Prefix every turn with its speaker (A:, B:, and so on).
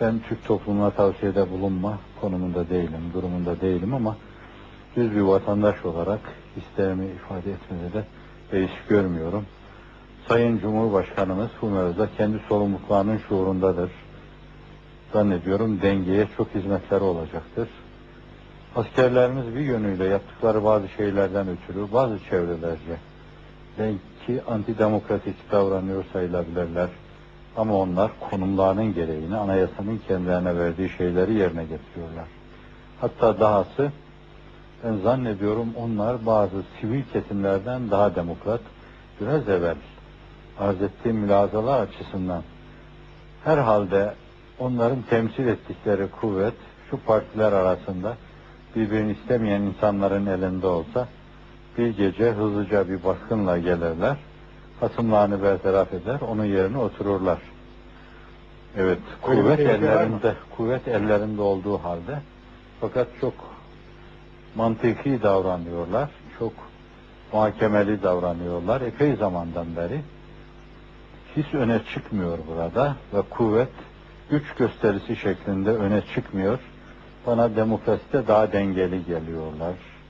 A: Ben Türk toplumuna tavsiyede bulunma konumunda değilim, durumunda değilim ama düz bir vatandaş olarak isteğimi ifade etmede de beis görmüyorum. Sayın Cumhurbaşkanımız bu mevzuda kendi sorumluluklarının şuurundadır. Zannediyorum dengeye çok hizmetleri olacaktır. Askerlerimiz bir yönüyle yaptıkları bazı şeylerden ötürü bazı çevrelerce belki antidemokratik davranıyor sayılabilirler. Ama onlar konumlarının gereğini anayasanın kendilerine verdiği şeyleri yerine getiriyorlar. Hatta dahası ben zannediyorum onlar bazı sivil kesimlerden daha demokrat. Biraz evvel arz ettiğim mülazalar açısından herhalde onların temsil ettikleri kuvvet şu partiler arasında birbirini istemeyen insanların elinde olsa bir gece hızlıca bir baskınla gelirler, hasımlarını bertaraf eder, onun yerine otururlar. Evet,
B: Öyle
A: kuvvet ellerinde, kuvvet ellerinde olduğu halde fakat çok mantıki davranıyorlar, çok muhakemeli davranıyorlar. Epey zamandan beri his öne çıkmıyor burada ve kuvvet güç gösterisi şeklinde öne çıkmıyor. Bana demokraside daha dengeli geliyorlar.